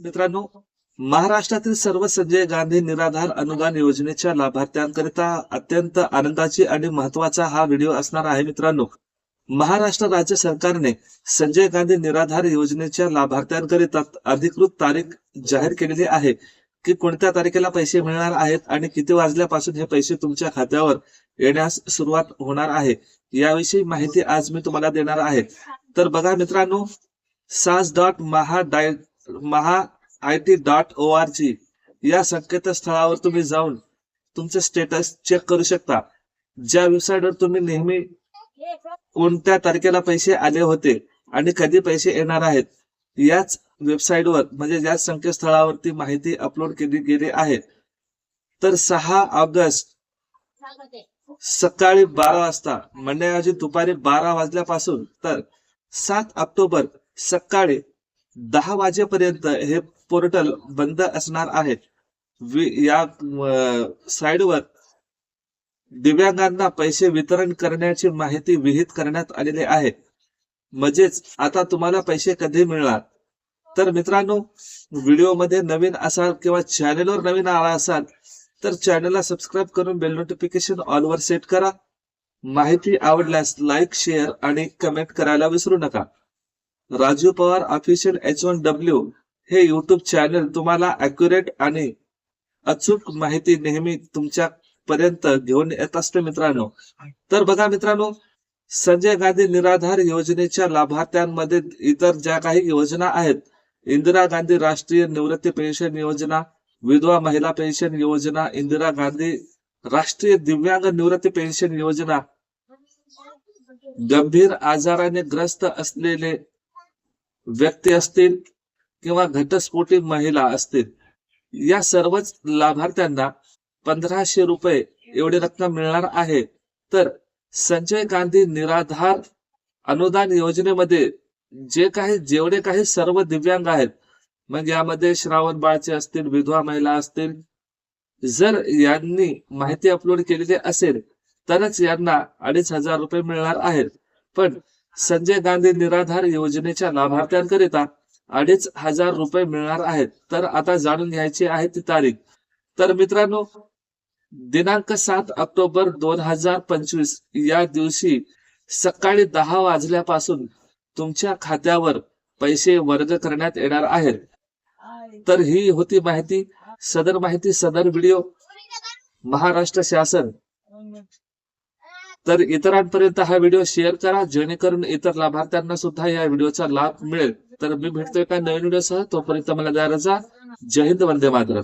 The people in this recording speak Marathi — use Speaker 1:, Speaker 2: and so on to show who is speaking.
Speaker 1: मित्रांनो महाराष्ट्रातील सर्व संजय गांधी निराधार अनुदान योजनेच्या लाभार्थ्यांकरिता अत्यंत आनंदाची आणि महत्त्वाचा हा व्हिडिओ असणार आहे मित्रांनो. महाराष्ट्र राज्य सरकारने संजय गांधी निराधार योजनेच्या लाभार्थ्यांकरिता अधिकृत तारीख जाहीर केलेली आहे. की कोणत्या तारखेला पैसे मिळणार आहेत आणि किती वाजल्यापासून हे पैसे तुमच्या खात्यावर येण्यास सुरुवात होणार आहे याविषयी माहिती आज मी तुम्हाला देणार आहे. तर बघा मित्रांनो सास डॉट महा डाय महा I T dot O R G या संकेतस्थळावर तुम्ही जाऊन तुमचे स्टेटस चेक करू शकता. ज्या वेबसाईटवर तुम्ही नेहमी कोणत्या तारखेला पैसे आले होते आणि कधी पैसे येणार आहेत याच वेबसाईटवर म्हणजे याच संकेतस्थळावरती माहिती अपलोड केली गेली आहे. तर सहा ऑगस्ट सकाळी बारा वाजता म्हणण्याऐवजी दुपारी बारा वाजल्यापासून तर सात ऑक्टोबर सकाळी दहा वाजेपर्यंत हे पोर्टल बंद असणार आहे. या साईडवर दिव्यांगांना पैसे वितरण करण्याची माहिती विहित करण्यात आलेली आहे. म्हणजेच आता तुम्हाला पैसे कधी मिळणार? तर मित्रांनो व्हिडिओमध्ये नवीन असाल किंवा चॅनेलवर नवीन आला असाल तर चॅनलला सबस्क्राईब करून बेल नोटिफिकेशन ऑलवर सेट करा. माहिती आवडल्यास लाईक शेअर आणि कमेंट करायला विसरू नका. Raju Pawar official H one W हे युट्यूब चॅनल तुम्हाला अॅक्युरेट आणि अचूक माहिती नेहमी तुमच्या पर्यंत घेऊन येत असते मित्रांनो. तर बघा मित्रांनो संजय गांधी निराधार योजनेच्या लाभार्थ्यांमध्ये इतर ज्या काही योजना आहेत इंदिरा गांधी राष्ट्रीय निवृत्ती पेन्शन योजना विधवा महिला पेन्शन योजना इंदिरा गांधी राष्ट्रीय दिव्यांग निवृत्ती पेन्शन योजना गंभीर आजाराने ग्रस्त असलेले व्यक्ती असतील किंवा घटस्फोटी महिला असतील या सर्वच लाभार्थ्यांना पंधराशे रुपये एवढी रक्कम मिळणार आहे. तर संजय गांधी निराधार अनुदान योजनेमध्ये जे काही जेवढे काही सर्व दिव्यांग आहेत मग यामध्ये श्रावण बाळचे असतील विधवा महिला असतील जर यांनी माहिती अपलोड केलेली असेल तरच यांना अडीच हजार रुपये मिळणार आहेत. पण संजय गांधी निराधार योजनेच्या लाभार्थ्यांकरिता अडीच हजार रुपये मिळणार आहेत. तर आता जाणून घ्यायची आहे ती तारीख. तर मित्रांनो दिनांक सात ऑक्टोबर दोन हजार पंचवीस या दिवशी सकाळी दहा वाजल्यापासून तुमच्या खात्यावर पैसे वर्ग करण्यात येणार आहेत. तर ही होती माहिती. सदर माहिती सदर व्हिडिओ. महाराष्ट्र शासन. तर इतरांपर्यंत हा व्हिडिओ शेअर करा जेणेकरून इतर लाभार्थ्यांना सुद्धा या व्हिडिओचा लाभ मिळेल. तर मी भेटतोय का नवीन व्हिडिओसह तोपर्यंत मला द्या रजा. जय हिंद वंदे मातरम.